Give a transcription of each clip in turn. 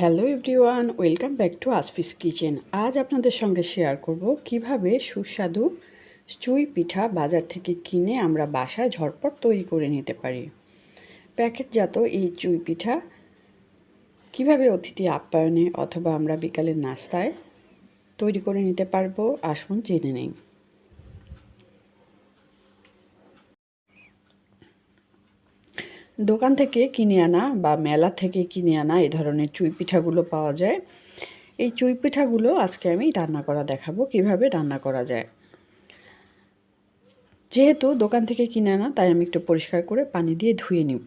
Hello everyone, welcome back to আসফিস kitchen. আজ আপনাদের সঙ্গে শেয়ার করব কীভাবে সুস্বাদু চুই পিঠা বাজার থেকে কিনে আমরা বাসায় ঝটপট তৈরি করে নিতে পারি। প্যাকেটজাত এই চুই পিঠা কীভাবে অতিথি আপ্যায়নে অথবা আমরা বিকালের নাস্তায় তৈরি করে নিতে পারব আসুন জেনে নেই। দোকান থেকে কিনে আনা বা মেলা থেকে কিনে আনা এই ধরনের চুই পিঠাগুলো পাওয়া যায়। এই চুই পিঠাগুলো আজকে আমি রান্না করা দেখাবো, কীভাবে রান্না করা যায়। যেহেতু দোকান থেকে কিনে আনা, তাই আমি একটু পরিষ্কার করে পানি দিয়ে ধুয়ে নিব।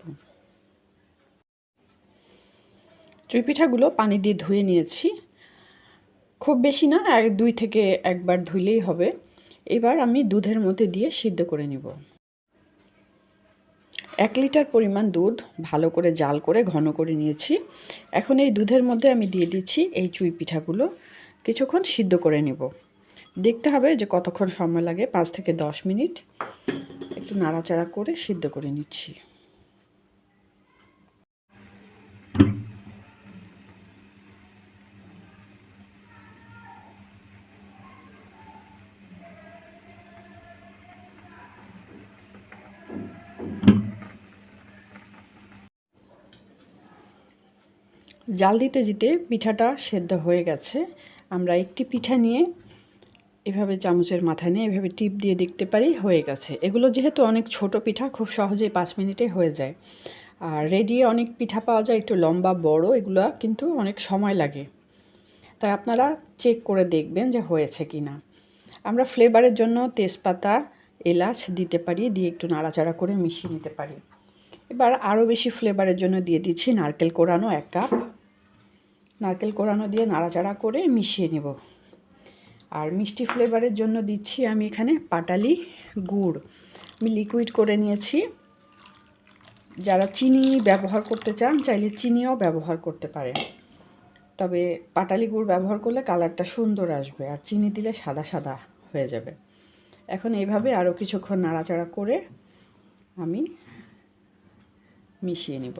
চুই পিঠাগুলো পানি দিয়ে ধুয়ে নিয়েছি। খুব বেশি না, এক দুই থেকে একবার ধুইলেই হবে। এবার আমি দুধের মধ্যে দিয়ে সিদ্ধ করে নিব। এক লিটার পরিমাণ দুধ ভালো করে জাল করে ঘন করে নিয়েছি। এখন এই দুধের মধ্যে আমি দিয়ে দিচ্ছি এই চুই পিঠাগুলো। কিছুক্ষণ সিদ্ধ করে নেব। দেখতে হবে যে কতক্ষণ সময় লাগে, পাঁচ থেকে দশ মিনিট। একটু নাড়াচাড়া করে সিদ্ধ করে নিচ্ছি। জাল দিতে দিতে পিঠাটা সেদ্ধ হয়ে গেছে। আমরা একটি পিঠা নিয়ে এভাবে চামচের মাথায় নিয়ে এভাবে টিপ দিয়ে দেখতে পারি, হয়ে গেছে। এগুলো যেহেতু অনেক ছোট পিঠা, খুব সহজেই পাঁচ মিনিটে হয়ে যায়। আর রেডি অনেক পিঠা পাওয়া যায়, একটু লম্বা, বড়, এগুলো কিন্তু অনেক সময় লাগে। তাই আপনারা চেক করে দেখবেন যে হয়েছে কি না আমরা ফ্লেভারের জন্য তেজপাতা, এলাচ দিতে পারি, দিয়ে একটু নাড়াচাড়া করে মিশিয়ে নিতে পারি। এবার আরও বেশি ফ্লেভারের জন্য দিয়ে দিচ্ছি নারকেল কোরানো এক কাপ। নারকেল কোরানো দিয়ে নাড়াচাড়া করে মিশিয়ে নেব। আর মিষ্টি ফ্লেভারের জন্য দিচ্ছি আমি এখানে পাটালি গুড়। আমি লিকুইড করে নিয়েছি। যারা চিনি ব্যবহার করতে চান, চাইলে চিনিও ব্যবহার করতে পারেন তবে পাটালি গুড় ব্যবহার করলে কালারটা সুন্দর আসবে আর চিনি দিলে সাদা সাদা হয়ে যাবে। এখন এইভাবে আরও কিছুক্ষণ নাড়াচাড়া করে আমি মিশিয়ে নেব।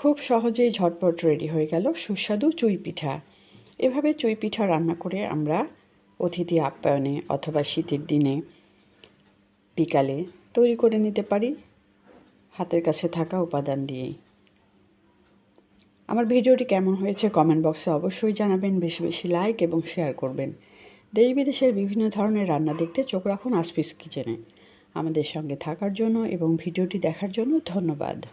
খুব সহজেই ঝটপট রেডি হয়ে গেল সুস্বাদু চুই পিঠা। এভাবে চুই পিঠা রান্না করে আমরা অতিথি আপ্যায়নে অথবা শীতের দিনে বিকালে তৈরি করে নিতে পারি। হাতের কাছে থাকা উপাদান দিয়েই। আমার ভিডিওটি কেমন হয়েছে কমেন্ট বক্সে অবশ্যই জানাবেন, বেশি বেশি লাইক এবং শেয়ার করবেন। দেশ বিদেশের বিভিন্ন ধরনের রান্না দেখতে চোখ রাখুন আসপিস কিচেনে। আমাদের সঙ্গে থাকার জন্য এবং ভিডিওটি দেখার জন্য ধন্যবাদ।